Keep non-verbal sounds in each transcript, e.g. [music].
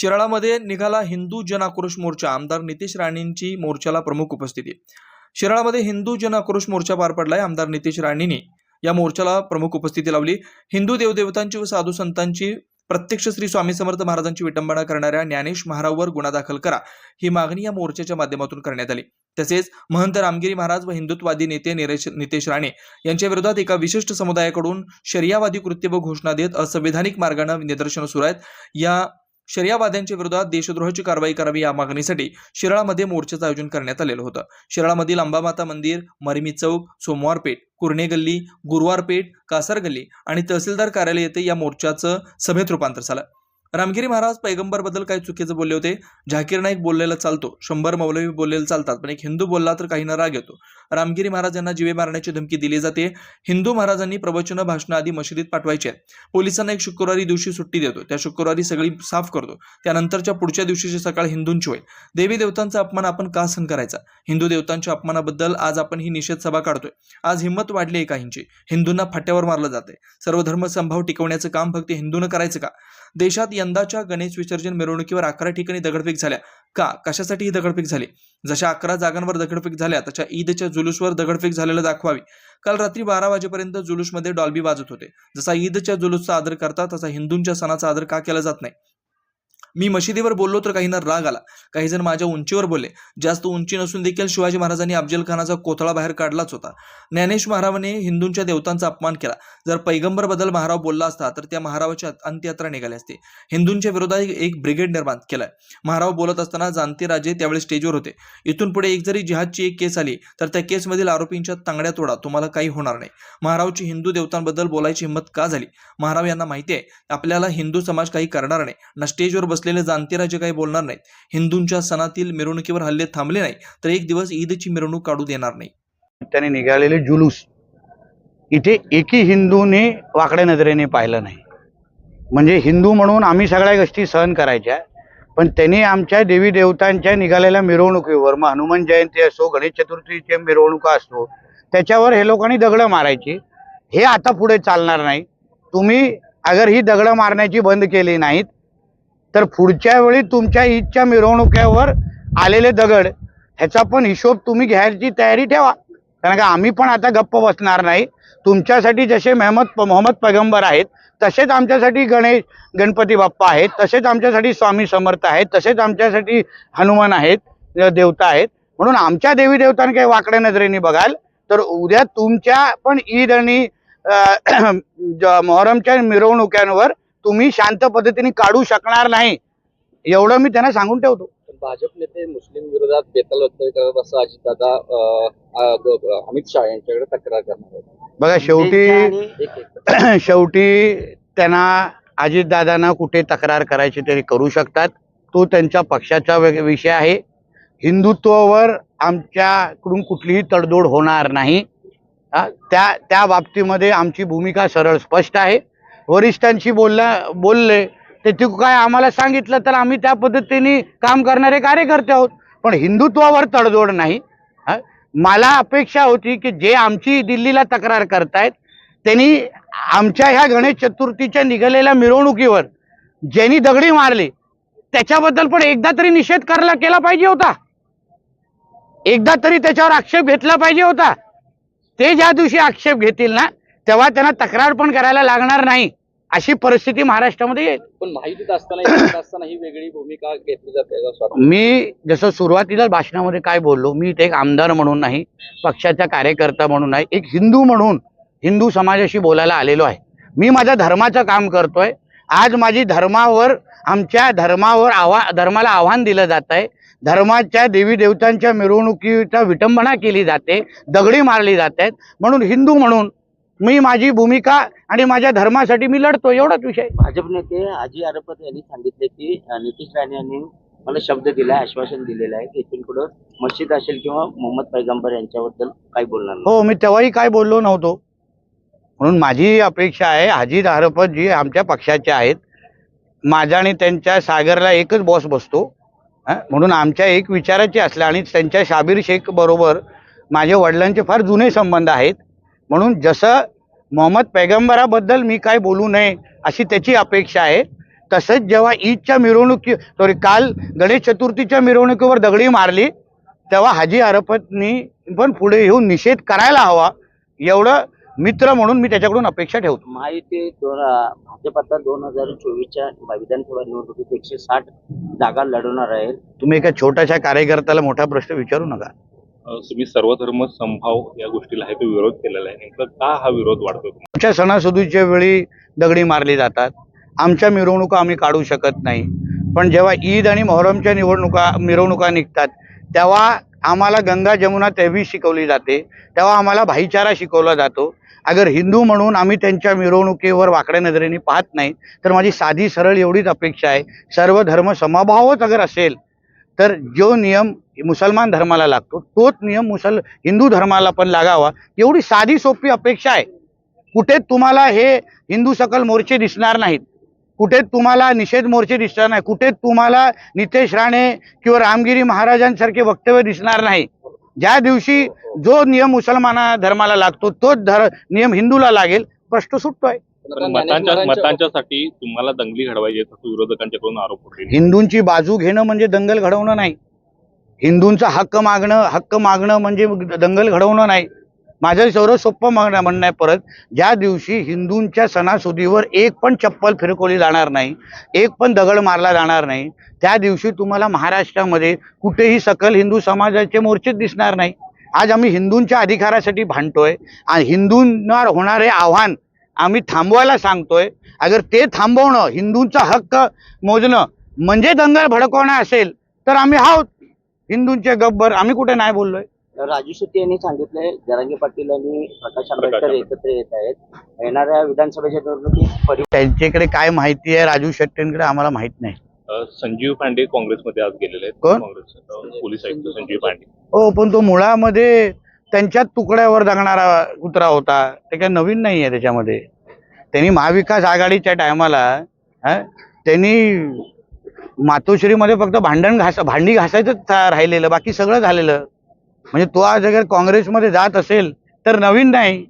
शिराळामध्ये निघाला हिंदू जन आक्रोश मोर्चा. आमदार नितेश राणेंची मोर्चाला प्रमुख उपस्थिती. शिराळामध्ये हिंदू जन आक्रोश मोर्चा पार पडलाय आमदार नितेश राणेंनी. या मोर्चाला प्रमुख उपस्थिती लावली. हिंदू देवदेवतांची व साधू संतांची प्रत्यक्ष श्री स्वामी समर्थ महाराजांची विटंबना करणाऱ्या ज्ञानेश महाराजवर गुन्हा दाखल करा ही मागणी या मोर्चाच्या माध्यमातून करण्यात आली. तसेच महंत रामगिरी महाराज व हिंदुत्ववादी नेते निरेश नितेश राणे यांच्या विरोधात एका विशिष्ट समुदायाकडून शरियावादी कृत्य व घोषणा देत असंविधानिक मार्गानं निदर्शनं सुरू आहेत. या शरियावाद्यांच्या विरोधात देशद्रोहाची कारवाई करावी या मागणीसाठी शिराळामध्ये मोर्चाचं आयोजन करण्यात आलेलं होतं. शिराळामधील अंबामाता मंदिर मरिमी चौक सोमवार पेठ कुर्णे गल्ली गुरुवार पेठ कासार गल्ली आणि तहसीलदार कार्यालय येथे या मोर्चाचं सभेत रूपांतर झालं. रामगिरी महाराज पैगंबरबद्दल काही चुकीचं बोलले होते. झाकीर नाईक बोललेला चालतो. शंभर मौलवी बोललेले चालतात पण एक हिंदू बोलला तर काहींना राग येतो. रामगिरी महाराज यांना जीवे मारण्याची धमकी दिली जाते. हिंदू महाराजांनी प्रवचन भाषण आधी मशिदीत पाठवायची. पोलिसांना एक शुक्रवारी दिवशी सुट्टी देतो. त्या शुक्रवारी सगळी साफ करतो. त्यानंतरच्या पुढच्या दिवशीची सकाळ हिंदूंची होईल देवी देवतांचा अपमान आपण का सहन करायचा? हिंदू देवतांच्या अपमानाबद्दल आज आपण ही निषेध सभा काढतोय. आज हिंमत वाढली आहे काहींची. हिंदूंना फाट्यावर मारलं जाते सर्व धर्म संभाव टिकवण्याचं काम फक्त हिंदूनं करायचं का? देशात यंदाच्या गणेश विसर्जन मिरवणुकीवर अकरा ठिकाणी दगडफेक झाल्या. का? कशासाठी ही दगडफेक झाली? जशा अकरा जागांवर दगडफेक झाल्या तशा ईदच्या जुलूसवर दगडफेक झालेलं दाखवावी. काल रात्री बारा वाजेपर्यंत जुलूसमध्ये डॉल्बी वाजत होते. जसा ईदच्या जुलूसचा आदर करतात तसा हिंदूंच्या सणाचा आदर का केला जात नाही? मी मशिदीवर बोललो तर काहींना राग आला. काही जण माझ्या उंचीवर बोलले. जास्त उंची नसून देखील शिवाजी महाराजांनी अफजल खानाचा कोथळा बाहेर काढलाच होता. ज्ञानेश महारावाने हिंदूंच्या देवतांचा अपमान केला. जर पैगंबरबद्दल महाराव बोलला असता तर त्या महारावाची अंत्ययात्रा निघाली असते. हिंदूंच्या विरोधात एक ब्रिगेड निर्माण केलाय. महाराव बोलत असताना जाणते राजे त्यावेळी स्टेजवर होते. इथून पुढे एक जरी जिहादची एक केस आली तर त्या केसमधील आरोपींच्या तांगड्या तोडा. तुम्हाला काही होणार नाही. महारावची हिंदू देवतांबद्दल बोलायची हिंमत का झाली? महाराव यांना माहिती आहे आपल्याला हिंदू समाज काही करणार नाही. ना स्टेजवर बसलेले जाणते राजे काही बोलणार नाहीत. हिंदूंच्या सणातील मिरवणुकीवर हल्ले थांबले नाही तर एक दिवस ईदची मिरवणूक काढू देणार नाही त्याने निघालेले जुलूस. इथे एकही हिंदूने वाकड्या नजरेने पाहिलं नाही. म्हणजे हिंदू म्हणून आम्ही सगळ्या गोष्टी सहन करायच्या पण त्यांनी आमच्या देवी देवतांच्या निघालेल्या मिरवणुकीवर मग हनुमान जयंती असो गणेश चतुर्थीचे मिरवणुका असो त्याच्यावर हे लोकांनी दगडं मारायची. हे आता पुढे चालणार नाही. तुम्ही अगर ही दगडं मारण्याची बंद केली नाहीत तर पुढच्या वेळी तुमच्या ईदच्या मिरवणुकीवर आलेले दगड ह्याचा पण हिशोब तुम्ही घ्यायची तयारी ठेवा. कारण का आम्ही पण आता गप्प बसणार नाही. तुमच्यासाठी जसे मेहमद मोहम्मद पैगंबर आहेत तसेच आमच्यासाठी गणेश गणपती बाप्पा आहेत तसेच आमच्यासाठी स्वामी समर्थ आहेत तसेच आमच्यासाठी हनुमान आहेत देवता आहेत. म्हणून आमच्या देवी देवतांना काही वाकड्या नजरेने बघाल तर उद्या तुमच्या पण ईद आणि [clears throat] ज- मोहरमच्या मिरवणुक्यांवर तुम्ही शांत पद्धतीने काढू शकणार नाही. एवढं मी त्यांना सांगून ठेवतो. पण भाजप नेते मुस्लिम विरोधात बेताल व्यक्त करत असं अजितदादा अमित शहा यांच्याकडे तक्रार करणार आहेत. बघा शेवटी [clears throat] शेवटी त्यांना अजितदादांना कुठे तक्रार करायची तरी करू शकतात. तो त्यांच्या पक्षाचा विषय आहे. हिंदुत्वावर आमच्याकडून कुठलीही तडजोड होणार नाही. हा, त्या त्या बाबतीमध्ये आमची भूमिका सरळ स्पष्ट आहे. वरिष्ठांशी बोलल्या बोलले. ते तू काय आम्हाला सांगितलं तर आम्ही त्या पद्धतीने काम करणारे कार्यकर्ते आहोत. पण हिंदुत्वावर तडजोड नाही. मला अपेक्षा होती की जे आमची दिल्लीला तक्रार करतायत त्यांनी आमच्या ह्या गणेश चतुर्थीच्या निघालेल्या मिरवणुकीवर ज्यांनी दगडी मारली त्याच्याबद्दल पण एकदा तरी निषेध करायला केला पाहिजे होता. एकदा तरी त्याच्यावर आक्षेप घेतला पाहिजे होता. ते ज्या दिवशी आक्षेप घेतील ना तेव्हा त्यांना तक्रार पण करायला लागणार नाही. अशी परिस्थिती महाराष्ट्रामध्ये येईल. पण माहितीत असताना ही वेगळी भूमिका घेतली जाते मी जसं सुरुवातीला भाषणामध्ये काय बोललो मी इथे एक आमदार म्हणून नाही पक्षाचा कार्यकर्ता म्हणून नाही एक हिंदू म्हणून हिंदू समाजाशी बोलायला आलेलो आहे. मी माझ्या धर्माचं काम करतोय. आज माझी धर्मावर आमच्या धर्मावर आव्हा धर्माला आव्हान दिलं जात आहे. धर्माच्या देवी देवतांच्या मिरवणुकीचा विटंबना केली जाते दगडी मारली जात आहेत. म्हणून हिंदू म्हणून मी माझी भूमिका आणि माझ्या धर्मासाठी मी लढतो एवढाच विषय. भाजप नेते अजय आरपत यांनी सांगितले की नितीश राणे यांनी मला शब्द दिलाय आश्वासन दिलेलं आहे की इथून पुढं मस्जिद असेल किंवा मोहम्मद पैगंबर यांच्याबद्दल काही बोलणार हो मी तेव्हाही काय बोललो नव्हतो म्हणून माझी अपेक्षा आहे अजित हरपत जी आमच्या पक्षाचे आहेत माझा आणि त्यांच्या सागरला एकच बॉस बसतो? म्हणून आमच्या एक विचाराचे असल्या आणि त्यांच्या शाबीर शेख बरोबर माझ्या वडिलांचे फार जुने संबंध आहेत म्हणून जसं मोहम्मद पैगंबराबद्दल मी काय बोलू नये अशी त्याची अपेक्षा आहे तसंच जेव्हा ईदच्या मिरवणुकी सॉरी काल गणेश चतुर्थीच्या मिरवणुकीवर दगडी मारली तेव्हा हाजी अरफतनी पण पुढे येऊन निषेध करायला हवा एवढं मित्र म्हणून मी त्याच्याकडून अपेक्षा ठेवतो. महायुती दोन अं, भाजप आता दोन हजार चोवीसच्या विधानसभा निवडणुकीत एकशे साठ जागा लढवणार आहे. तुम्ही एका छोट्याशा कार्यकर्त्याला मोठा प्रश्न विचारू नका. तुम्ही सर्वधर्म संभाव या गोष्टीला आहे तो विरोध केलेला आहे. नेमकं का हा विरोध वाढतो आमच्या सणासुदीच्या वेळी दगडी मारली जातात. आमच्या मिरवणुका आम्ही काढू शकत नाही. पण जेव्हा ईद आणि मोहरमच्या निवडणुका मिरवणुका निघतात तेव्हा आम्हाला गंगा जमुना तेवी शिकवली जाते. तेव्हा आम्हाला भाईचारा शिकवला जातो. अगर हिंदू म्हणून आम्ही त्यांच्या मिरवणुकीवर वाकड्या नजरेने पाहत नाही तर माझी साधी सरळ एवढीच अपेक्षा आहे. सर्व धर्म समभावच अगर असेल तर जो नियम मुसलमान धर्माला लागतो तोच नियम मुसल हिंदू धर्माला पण लागावा. एवढी साधी सोपी अपेक्षा आहे. कुठे तुम्हाला हे हिंदू सकल मोर्चे दिसणार नाहीत. कुठे तुम्हाला निषेध मोर्चे दिसणार नाही. कुठे तुम्हाला नितेश राणे किंवा रामगिरी महाराजांसारखे वक्तव्य दिसणार नाही. ज्या दिवशी जो नियम मुसलमाना धर्माला लागतो तोच धर नियम हिंदूला लागेल. प्रश्न सुटतोय. पण मतांच्या मतांच्यासाठी तुम्हाला दंगली घडवायची असं विरोधकांच्याकडून आरोप होते हिंदूंची बाजू घेणं म्हणजे दंगल घडवणं नाही. हिंदूंचा हक्क मागणं हक्क मागणं म्हणजे दंगल घडवणं नाही. माझं सर्व सोपं मागणं म्हणणं आहे परत ज्या दिवशी हिंदूंच्या सणासुदीवर एक पण चप्पल फिरकवली जाणार नाही एक पण दगड मारला जाणार नाही त्या दिवशी तुम्हाला महाराष्ट्रामध्ये कुठेही सकल हिंदू समाजाचे मोर्चेच दिसणार नाही. आज आम्ही हिंदूंच्या अधिकारासाठी भांडतोय. आणि हिंदूंना होणारे आव्हान आम्ही थांबवायला सांगतोय. अगर ते थांबवणं हिंदूंचा हक्क मोजणं म्हणजे दंगल भडकवणं असेल तर आम्ही आहोत. हिंदूंचे गब्बर आम्ही कुठे नाही बोललोय. राजू शेट्टी यांनी सांगितलंय जरांगे पाटील आणि प्रकाश आंबेडकर एकत्र येत आहेत. येणाऱ्या विधानसभेच्या निवडणुकीत परि त्यांच्याकडे काय माहिती आहे? राजू शेट्टींकडे आम्हाला माहीत नाही. संजीव पांडे काँग्रेसमध्ये आज गेलेले आहेत? काँग्रेस पोलीस आयुक्त संजीव पांडे. हो पण तो मुळामध्ये त्यांच्याच तुकड्यावर जगणारा कुत्रा होता. ते काय नवीन नाही आहे त्याच्यामध्ये. त्यांनी महाविकास आघाडीच्या टायमाला त्यांनी मातोश्रीमध्ये फक्त भांडण घास भांडी घासायचंच राहिलेलं. बाकी सगळं झालेलं. म्हणजे तो आज अगर काँग्रेसमध्ये जात असेल तर नवीन नाही.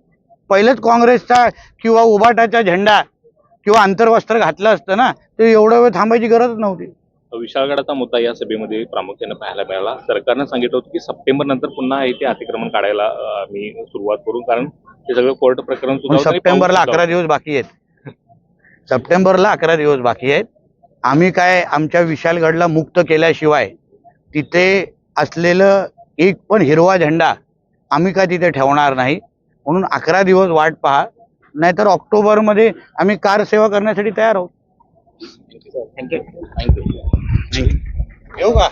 पहिलंच काँग्रेसचा किंवा उबाटाचा झेंडा किंवा आंतरवस्त्र घातलं असतं ना ते एवढा वेळ थांबायची गरज नव्हती. विशाळगडाचा मुद्दा या सभेमध्ये प्रामुख्याने पाहायला मिळाला. सरकारनं सांगितलं होतं की सप्टेंबर नंतर पुन्हा हे ते अतिक्रमण काढायला आम्ही सुरुवात करू. कारण ते सगळं कोर्ट प्रकरण सुद्धा होतं आणि सप्टेंबरला पाऊस अकरा दिवस बाकी आहेत. सप्टेंबरला अकरा दिवस बाकी आहेत. आम्ही काय आमच्या विशालगडला मुक्त केल्याशिवाय तिथे असलेलं एक पण हिरवा झेंडा आम्ही काय तिथे ठेवणार नाही. म्हणून अकरा दिवस वाट पहा. नाहीतर ऑक्टोबरमध्ये आम्ही कार सेवा करण्यासाठी तयार आहोत. होता. Thank you. येऊ का